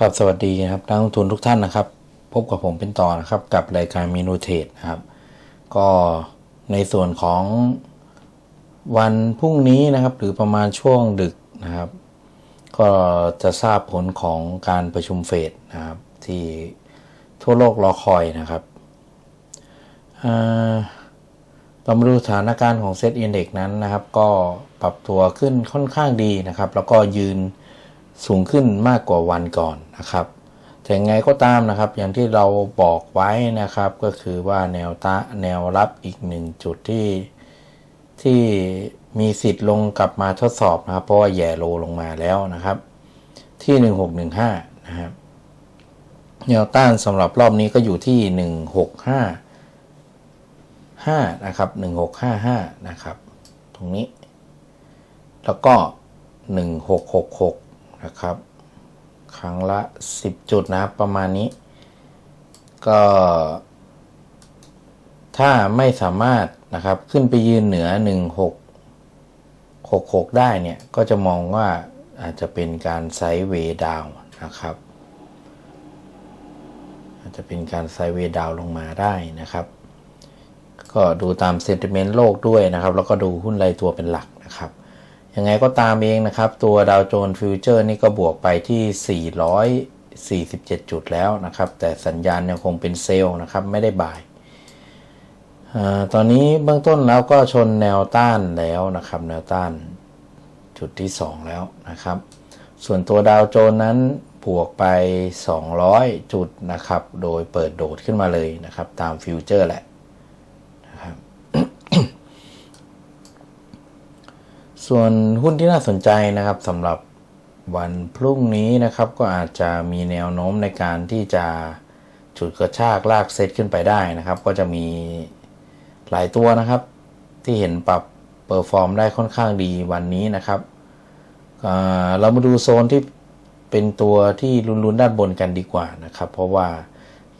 ครับสวัสดีครับนักลงทุนทุกท่านนะครับ พบกับผมเป็นต่อนะครับกับรายการเมนูเทรดนะครับ ก็ในส่วนของวันพรุ่งนี้นะครับ หรือประมาณช่วงดึกนะครับ ก็จะทราบผลของการประชุมเฟดนะครับ ที่ทั่วโลกรอคอยนะครับอ่าเรามาดูสถานการณ์ของเซตอินเด็กนั้นนะครับ ก็ปรับตัวขึ้นค่อนข้างดีนะครับ แล้วก็ยืน สูงขึ้นมากกว่าวันก่อนนะครับแต่ยังไงก็ตามนะครับ อย่างที่เราบอกไว้นะครับ ก็คือว่าแนวตะแนวรับอีกหนึ่งจุดที่ที่มีสิทธิ์ลงกลับมาทดสอบนะครับ เพราะว่าแย่โลลงมาแล้วนะครับ ที่ 1615 นะครับ แนวต้านสำหรับรอบนี้ก็อยู่ที่ 1655 นะครับ 1655 นะครับ ตรงนี้ แล้วก็ 1666 นะครับ ครั้งละ 10 จุดนะประมาณนี้ ก็ ถ้าไม่สามารถนะครับขึ้นไปยืนเหนือ 1666 ได้เนี่ย ก็จะมองว่าอาจจะเป็นการไซด์เวย์ดาวนะครับ อาจจะเป็นการไซด์เวย์ดาวลงมาได้นะครับ ก็ดูตามเซนติเมนต์โลกด้วยนะครับ แล้วก็ดูหุ้นรายตัวเป็นหลักนะครับ ยังไงก็ตามเองนะครับ ตัวดาวโจนส์ฟิวเจอร์นี่ก็บวกไปที่ 447 จุดแล้วนะครับ แต่สัญญาณยังคงเป็นเซลล์นะครับ ไม่ได้บ่ายอตอนนี้เบื้องต้นแล้วก็ชนแนวต้านแล้วนะครับ แนวต้านจุดที่ 2 แล้วนะครับ ส่วนตัวดาวโจนส์นั้นบวกไป 200 จุดนะครับ โดยเปิดโดดขึ้นมาเลยนะครับ ตามฟิวเจอร์แหละนะครับ ส่วนหุ้นที่น่าสนใจนะครับสำหรับวันพรุ่งนี้นะครับก็อาจจะมีแนวโน้มในการที่จะฉุดกระชากลากเซตขึ้นไปได้นะครับ ก็จะมีหลายตัวนะครับ ที่เห็นปรับเปอร์ฟอร์มได้ค่อนข้างดีวันนี้นะครับเรามาดูโซนที่เป็นตัวที่ลุ้นๆด้านบนกันดีกว่านะครับ เพราะว่า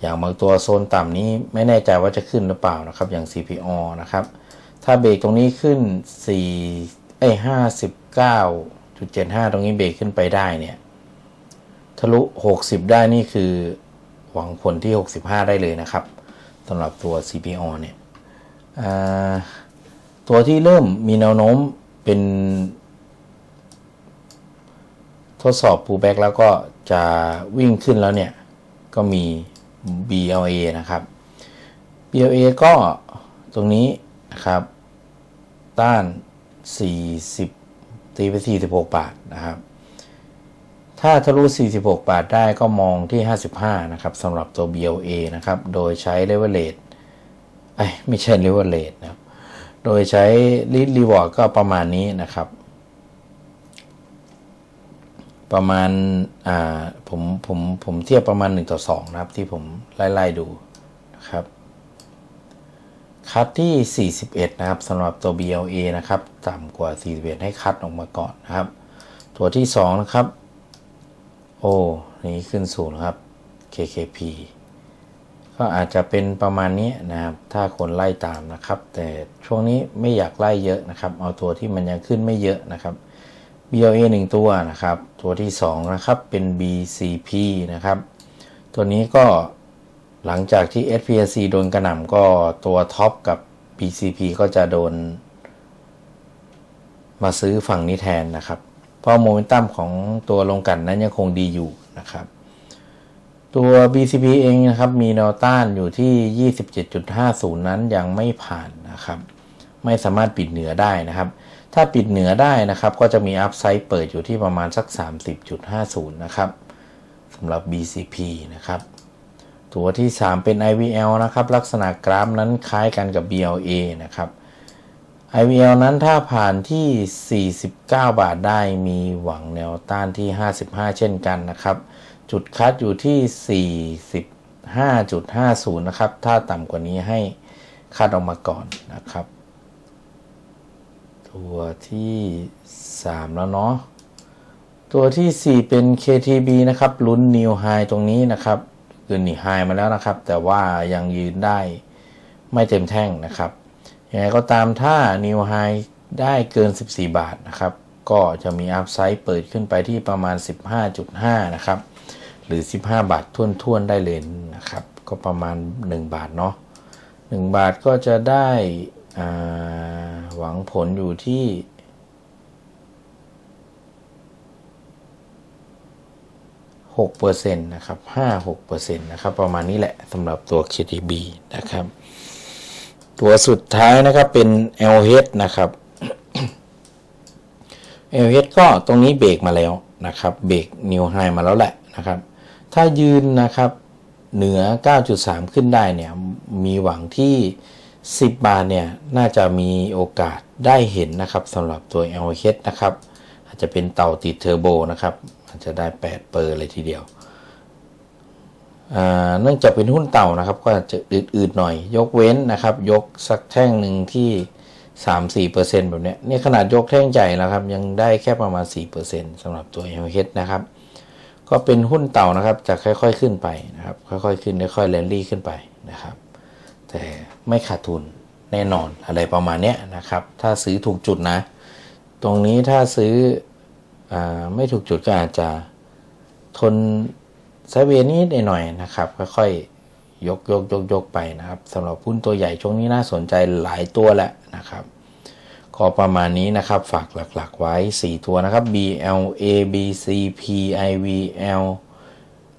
อย่างบางตัวโซนต่ำนี้ไม่แน่ใจว่าจะขึ้นหรือเปล่านะครับ อย่าง CPO นะครับ ถ้าเบรกตรงนี้ขึ้น 4 เอ้ห้าสิบเก้าจุดเจ็ดห้าตรงนี้เบรกขึ้นไปได้เนี่ย ทะลุ60ได้นี่คือหวังผลที่65ได้เลยนะครับสำหรับตัว CPO เนี่ยตัวที่เริ่มมีแนวโน้มเป็น ทดสอบ pullback แล้วก็จะวิ่งขึ้นแล้วเนี่ย ก็มี BLA นะครับ BLA ก็ตรงนี้นะครับ ต้าน 40ตีไป46 บาทนะครับ ถ้าทะลุ 46 บาทได้ก็มองที่ 55 นะครับสำหรับตัว BLA นะครับ โดยใช้ leverage ไม่ใช่ leverage นะครับ โดยใช้ lead reward ก็ประมาณนี้นะครับ ประมาณอ่าผมผมผมเทียบประมาณ 1 ต่อ 2 นะครับ ที่ผมไล่ ๆ ดูนะครับ คัดที่ 41 นะครับสำหรับตัว BLA นะครับ ต่ำกว่า 41 ให้คัดออกมาก่อนนะครับ ตัวที่ 2 นะครับ โอ้นี่ขึ้นสูงนะครับ KKP ก็อาจจะเป็นประมาณนี้นะครับ ถ้าคนไล่ตามนะครับ แต่ช่วงนี้ไม่อยากไล่เยอะนะครับ เอาตัวที่มันยังขึ้นไม่เยอะนะครับ BLA 1 ตัวนะครับ ตัวที่ 2 นะครับ เป็น BCP นะครับ ตัวนี้ก็ หลังจากที่ SPLC โดนกระหน่ำก็ตัวท็อปกับ BCP ก็จะโดน มาซื้อฝั่งนี้แทนนะครับ เพราะโมเมนตัมของตัวลงกันนั้นยังคงดีอยู่นะครับตัว BCP เองนะครับ มีแนวต้านอยู่ที่ 27.50 นั้นยังไม่ผ่านนะครับ ไม่สามารถปิดเหนือได้นะครับ ถ้าปิดเหนือได้นะครับ ก็จะมีอัพไซด์เปิดอยู่ที่ประมาณสัก 30.50 นะครับสำหรับ BCP นะครับ ตัวที่ 3 เป็น IVL นะครับ ลักษณะกราฟนั้นคล้ายกันกับ BLA นะครับ IVL นั้นถ้าผ่านที่ 49 บาทได้มีหวังแนวต้านที่ 55 เช่นกันนะครับ จุดคัดอยู่ที่ 45.50 นะครับ ถ้าต่ำกว่านี้ให้คัดออกมาก่อนนะครับ ตัวที่ 3 แล้วเนาะตัวที่ 4 เป็น KTB นะครับลุ้น New High ตรงนี้นะครับ อหนีไฮมาแล้วนะครับ แต่ว่ายังยืนได้ไม่เต็มแท่งนะครับยังไงก็ตามถ้า New High ได้เกิน 14 บาทนะครับ ก็จะมีอัพไซด์เปิดขึ้นไปที่ประมาณ 15.5 นะครับ หรือ 15 บาทท่วนๆ ได้เลยนะครับ ก็ประมาณ 1 บาทเนาะ1บาทก็จะได้หวังผลอยู่ที่ 6%นะครับ5-6%นะครับประมาณนี้แหละสำหรับตัว KTB นะครับ ตัวสุดท้ายนะครับเป็น LH นะครับ LH ก็ตรงนี้เบรกมาแล้วนะครับเบรกนิวไฮมาแล้วแหละนะครับ ถ้ายืนนะครับเหนือ 9.3 ขึ้นได้เนี่ยมีหวังที่ 10 บาทเนี่ยน่าจะมีโอกาสได้เห็นนะครับสำหรับตัว LH นะครับ อาจจะเป็นเต่าติดเทอร์โบนะครับ อาจจะได้ 8 เปอร์เลยทีเดียว เนื่องจากเป็นหุ้นเต่านะครับ ก็จะอืดๆหน่อย ยกเว้นนะครับ ยกสักแท่งหนึ่งที่ 3-4%แบบนี้นี่ขนาดยกแท่งใหญ่นะครับ ยังได้แค่ประมาณ 4%สำหรับตัว LH นะครับ ก็เป็นหุ้นเต่านะครับ จะค่อยๆขึ้นไปนะครับ ค่อยๆขึ้นค่อยๆแลนดี้ขึ้นไปนะครับ แต่ไม่ขาดทุนแน่นอนอะไรประมาณนี้นะครับ ถ้าซื้อถูกจุดนะ ตรงนี้ถ้าซื้อ ไม่ถูกจุดก็อาจจะทนไซเวนิดหน่อยนะครับค่อยๆยกยกยกยกไปนะครับสำหรับหุ้นตัวใหญ่ช่วงนี้น่าสนใจหลายตัวแหละนะครับก็ประมาณนี้นะครับ ฝากหลักๆไว้ 4 ตัวนะครับ BL ABC PIVL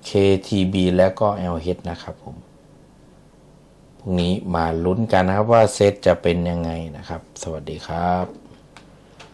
KTB และก็ LH นะครับผมพรุ่งนี้มาลุ้นกันนะครับว่าเซตจะเป็นยังไงนะครับ สวัสดีครับ